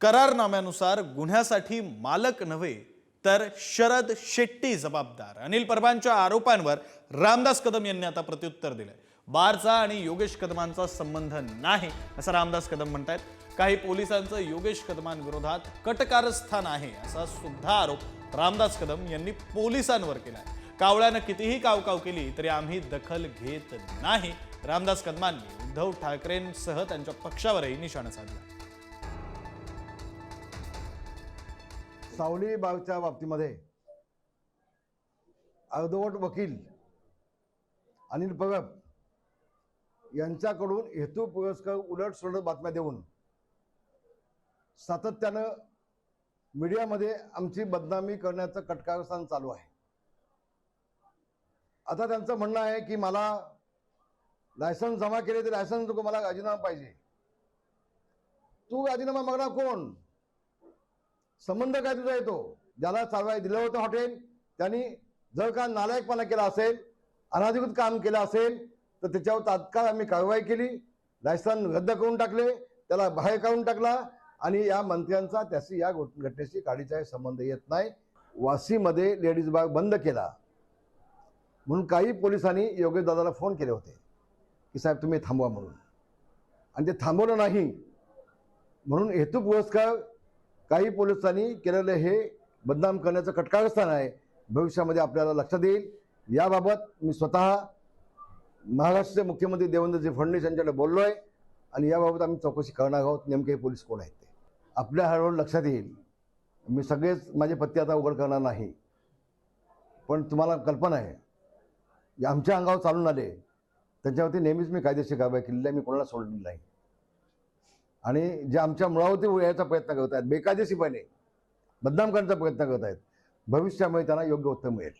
करारनाम्यानुसार गुन्ह्यासाठी मालक नव्हे तर शरद शेट्टी जबाबदार. अनिल परबांच्या आरोपांवर रामदास कदम यांनी आता प्रत्युत्तर दिलंय. बारचा आणि योगेश कदमांचा संबंध नाही असं रामदास कदम म्हणतायत. काही पोलिसांचं योगेश कदमांविरोधात कटकारस्थान आहे असा सुद्धा आरोप रामदास कदम यांनी पोलिसांवर केलाय. कावळ्यानं कितीही कावकाव केली तरी आम्ही दखल घेत नाही. रामदास कदमांनी उद्धव ठाकरेंसह त्यांच्या पक्षावरही निशाणा साधला. सावली बागच्या बाबतीमध्ये अर्धवट वकील अनिल परब यांच्याकडून हेतू पुरस्कार उलट सुलट बातम्या देऊन सातत्यानं मीडियामध्ये आमची बदनामी करण्याचं कटकारस्थान चालू आहे. आता त्यांचं म्हणणं आहे की मला लायसन्स जमा केले तर लायसन्स नको मला राजीनामा पाहिजे. तू राजीनामा मागणार कोण? संबंध काय तुझा येतो? ज्याला चालवाय दिलं होतं हॉटेल त्यांनी जर का नालायकपणा केला असेल अनाधिकृत काम केलं असेल तर त्याच्यावर तात्काळ आम्ही कारवाई केली. लायसन रद्द करून टाकले त्याला बाहेर काढून टाकला आणि या मंत्र्यांचा त्याशी या घटनेशी काडीचाही संबंध येत नाही. वाशीमध्ये लेडीज बाग बंद केला. म्हणून काही पोलिसांनी योगेश दादाला फोन केले होते की साहेब तुम्ही थांबवा म्हणून. आणि ते थांबवलं नाही. म्हणून हेतू पुरस्कार काही पोलिसांनी केलेलं हे बदनाम करण्याचं कटकारस्थान आहे. भविष्यामध्ये आपल्याला लक्षात येईल. याबाबत मी स्वतः महाराष्ट्राचे मुख्यमंत्री देवेंद्रजी फडणवीस यांच्याकडे बोललो आहे आणि याबाबत आम्ही चौकशी करणार आहोत. नेमके हे पोलीस कोण आहेत ते? आपल्या हळूहळू लक्षात येईल. मी सगळेच माझे पत्ते आता उघड करणार नाही. पण तुम्हाला कल्पना आहे. आमच्या अंगावर चालून आले. त्यांच्यावरती नेहमीच मी कायदेशीर कारवाई केलेली आहे. मी कोणाला सोडलेली नाही. आणि जे आमच्या मुळावरती यायचा प्रयत्न करत आहेत बेकायदेशीरपणे बदनाम करण्याचा प्रयत्न करत आहेत भविष्यामुळे त्यांना योग्य उत्तर मिळेल.